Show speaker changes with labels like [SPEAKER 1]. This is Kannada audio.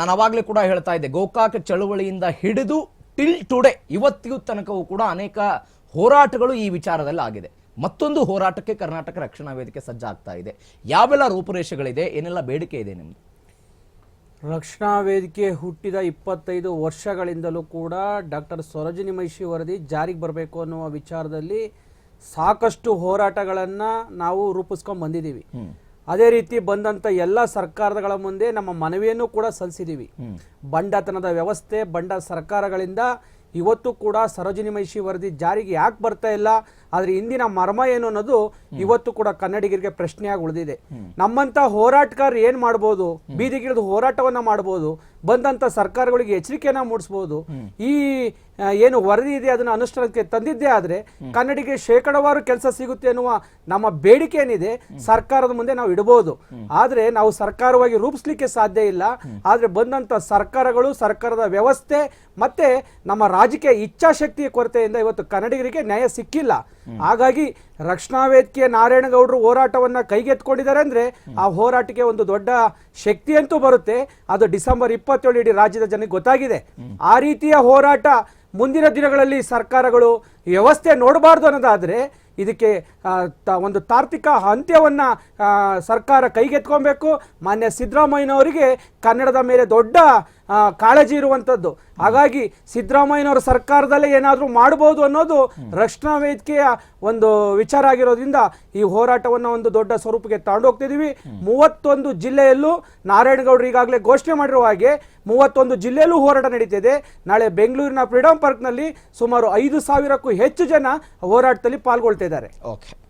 [SPEAKER 1] ನಾನು ಅವಾಗಲೇ ಕೂಡ ಹೇಳ್ತಾ ಇದ್ದೆ ಗೋಕಾಕ ಚಳುವಳಿಯಿಂದ ಹಿಡಿದು ಟಿಲ್ ಟುಡೇ ಇವತ್ತಿಗೂ ತನಕವೂ ಕೂಡ ಅನೇಕ ಹೋರಾಟಗಳು ಈ ವಿಚಾರದಲ್ಲಿ ಆಗಿದೆ. ಮತ್ತೊಂದು ಹೋರಾಟಕ್ಕೆ ಕರ್ನಾಟಕ ರಕ್ಷಣಾ ವೇದಿಕೆ ಸಜ್ಜಾಗ್ತಾ ಇದೆ. ಯಾವೆಲ್ಲ ರೂಪುರೇಷೆಗಳಿದೆ ಏನೆಲ್ಲ ಬೇಡಿಕೆ ಇದೆ ನಿಮ್ಮದು
[SPEAKER 2] ರಕ್ಷಣಾ ವೇದಿಕೆ ಹುಟ್ಟಿದ ಇಪ್ಪತ್ತೈದು ವರ್ಷಗಳಿಂದಲೂ ಕೂಡ ಡಾಕ್ಟರ್ ಸರೋಜಿನಿ ಮಹಿಷಿ ವರದಿ ಜಾರಿಗೆ ಬರಬೇಕು ಅನ್ನುವ ವಿಚಾರದಲ್ಲಿ ಸಾಕಷ್ಟು ಹೋರಾಟಗಳನ್ನು ನಾವು ರೂಪಿಸ್ಕೊಂಡು ಬಂದಿದ್ದೀವಿ. ಅದೇ ರೀತಿ ಬಂದಂಥ ಎಲ್ಲ ಸರ್ಕಾರಗಳ ಮುಂದೆ ನಮ್ಮ ಮನವಿಯನ್ನು ಕೂಡ ಸಲ್ಲಿಸಿದ್ದೀವಿ ಬಂಡತನದ ವ್ಯವಸ್ಥೆ ಬಂಡ ಸರ್ಕಾರಗಳಿಂದ ಇವತ್ತು ಕೂಡ ಸರೋಜಿನಿ ಮಹಿಷಿ ವರದಿ ಜಾರಿಗೆ ಯಾಕೆ ಬರ್ತಾ ಇಲ್ಲ ಆದ್ರೆ ಇಂದಿನ ಮರ್ಮ ಏನು ಅನ್ನೋದು ಇವತ್ತು ಕೂಡ ಕನ್ನಡಿಗರಿಗೆ ಪ್ರಶ್ನೆಯಾಗಿ ಉಳಿದಿದೆ. ನಮ್ಮಂತ ಹೋರಾಟಗಾರರು ಏನ್ ಮಾಡ್ಬೋದು? ಬೀದಿಗಿಳಿದು ಹೋರಾಟವನ್ನ ಮಾಡ್ಬೋದು. ಬಂದಂತ ಸರ್ಕಾರಗಳಿಗೆ ಎಚ್ಚರಿಕೆಯನ್ನ ಮೂಡಿಸ್ಬೋದು. ಈ ಏನು ವರದಿ ಇದೆ, ಅದನ್ನ ಅನುಷ್ಠಾನಕ್ಕೆ ತಂದಿದ್ದೇ ಆದರೆ ಕನ್ನಡಿಗೆ ಶೇಕಡವಾರು ಕೆಲಸ ಸಿಗುತ್ತೆ ಅನ್ನುವ ನಮ್ಮ ಬೇಡಿಕೆ ಏನಿದೆ, ಸರ್ಕಾರದ ಮುಂದೆ ನಾವು ಇಡಬಹುದು ಆದರೆ ನಾವು ಸರ್ಕಾರವಾಗಿ ರೂಪಿಸ್ಲಿಕ್ಕೆ ಸಾಧ್ಯ ಇಲ್ಲ. ಆದರೆ ಬಂದಂತ ಸರ್ಕಾರಗಳು, ಸರ್ಕಾರದ ವ್ಯವಸ್ಥೆ ಮತ್ತೆ ನಮ್ಮ ರಾಜಕೀಯ ಇಚ್ಛಾಶಕ್ತಿಯ ಕೊರತೆಯಿಂದ ಇವತ್ತು ಕನ್ನಡಿಗರಿಗೆ ನ್ಯಾಯ ಸಿಕ್ಕಿಲ್ಲ. ಹಾಗಾಗಿ ರಕ್ಷಣಾ ವೇದಿಕೆ ನಾರಾಯಣಗೌಡರು ಹೋರಾಟವನ್ನ ಕೈಗೆತ್ಕೊಂಡಿದ್ದಾರೆ ಅಂದ್ರೆ ಆ ಹೋರಾಟಕ್ಕೆ ಒಂದು ದೊಡ್ಡ ಶಕ್ತಿ ಅಂತೂ ಬರುತ್ತೆ. ಅದು ಡಿಸೆಂಬರ್ ಇಪ್ಪತ್ತೇಳು ಇಡೀ ರಾಜ್ಯದ ಜನಕ್ಕೆ ಗೊತ್ತಾಗಿದೆ. ಆ ರೀತಿಯ ಹೋರಾಟ ಮುಂದಿನ ದಿನಗಳಲ್ಲಿ ಸರ್ಕಾರಗಳು ವ್ಯವಸ್ಥೆ ನೋಡಬಾರ್ದು ಅನ್ನೋದಾದ್ರೆ ಇದಕ್ಕೆ ಒಂದು ತಾರ್ತಿಕ ಅಂತ್ಯವನ್ನ ಸರ್ಕಾರ ಕೈಗೆತ್ಕೊಬೇಕು. ಮಾನ್ಯ ಸಿದ್ದರಾಮಯ್ಯನವರಿಗೆ ಕನ್ನಡದ ಮೇಲೆ ದೊಡ್ಡ ಕಾಳಜಿ ಇರುವಂಥದ್ದು ಹಾಗಾಗಿ ಸಿದ್ದರಾಮಯ್ಯನವರ ಸರ್ಕಾರದಲ್ಲೇ ಏನಾದರೂ ಮಾಡಬಹುದು ಅನ್ನೋದು ರಕ್ಷಣಾ ವೇದಿಕೆಯ ಒಂದು ವಿಚಾರ ಆಗಿರೋದ್ರಿಂದ ಈ ಹೋರಾಟವನ್ನು ಒಂದು ದೊಡ್ಡ ಸ್ವರೂಪಕ್ಕೆ ತಗೊಂಡು ಹೋಗ್ತಿದೀವಿ ಮೂವತ್ತೊಂದು ಜಿಲ್ಲೆಯಲ್ಲೂ ನಾರಾಯಣಗೌಡರು ಈಗಾಗಲೇ ಘೋಷಣೆ ಮಾಡಿರುವ ಹಾಗೆ ಮೂವತ್ತೊಂದು ಜಿಲ್ಲೆಯಲ್ಲೂ ಹೋರಾಟ ನಡೀತಿದೆ. ನಾಳೆ ಬೆಂಗಳೂರಿನ ಫ್ರೀಡಂ ಪಾರ್ಕ್ನಲ್ಲಿ ಸುಮಾರು ಐದು ಸಾವಿರಕ್ಕೂ ಹೆಚ್ಚು ಜನ ಹೋರಾಟದಲ್ಲಿ ಪಾಲ್ಗೊಳ್ತಿದ್ದಾರೆ
[SPEAKER 1] ಓಕೆ.